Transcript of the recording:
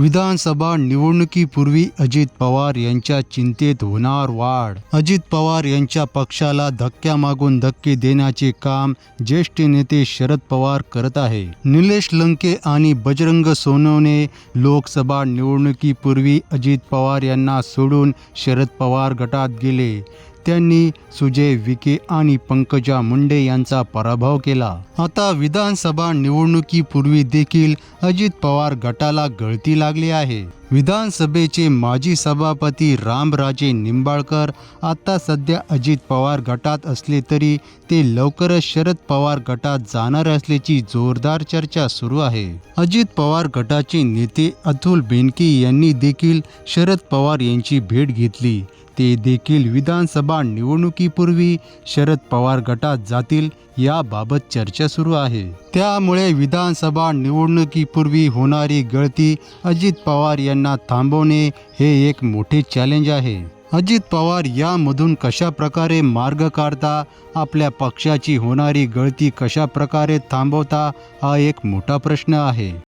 विधानसभा निवडणुकीपूर्वी अजित पवार यांच्या चिंतेत होणार वाढ. अजित पवार यांच्या पक्षाला धक्क्या मागून धक्के देण्याचे काम ज्येष्ठ नेते शरद पवार करत आहे. निलेश लंके आणि बजरंग सोनवणे लोकसभा निवडणुकीपूर्वी अजित पवार यांना सोडून शरद पवार गटात गेले. त्यांनी सुजय विखे आणि पंकजा मुंडे यांचा पराभव केला. आता विधानसभा निवडणुकीपूर्वी देखील अजित पवार गटाला गळती लागली आहे. विधानसभेचे माजी सभापती रामराजे निंबाळकर आता सध्या अजित पवार गटात असले तरी ते लवकरच शरद पवार गटात जाणार असल्याची जोरदार चर्चा सुरू आहे. अजित पवार गटाचे नेते अतुल बेनके यांनी देखील शरद पवार यांची भेट घेतली. ते देखील विधानसभा निवडणुकीपूर्वी शरद पवार गटात जातील याबाबत चर्चा सुरू आहे. त्यामुळे विधानसभा निवडणुकीपूर्वी होणारी गळती अजित पवार यांना थांबवणे हे एक मोठे चॅलेंज आहे. अजित पवार यामधून कशा प्रकारे मार्ग काढता आपल्या पक्षाची होणारी गळती कशा प्रकारे थांबवता हा एक मोठा प्रश्न आहे.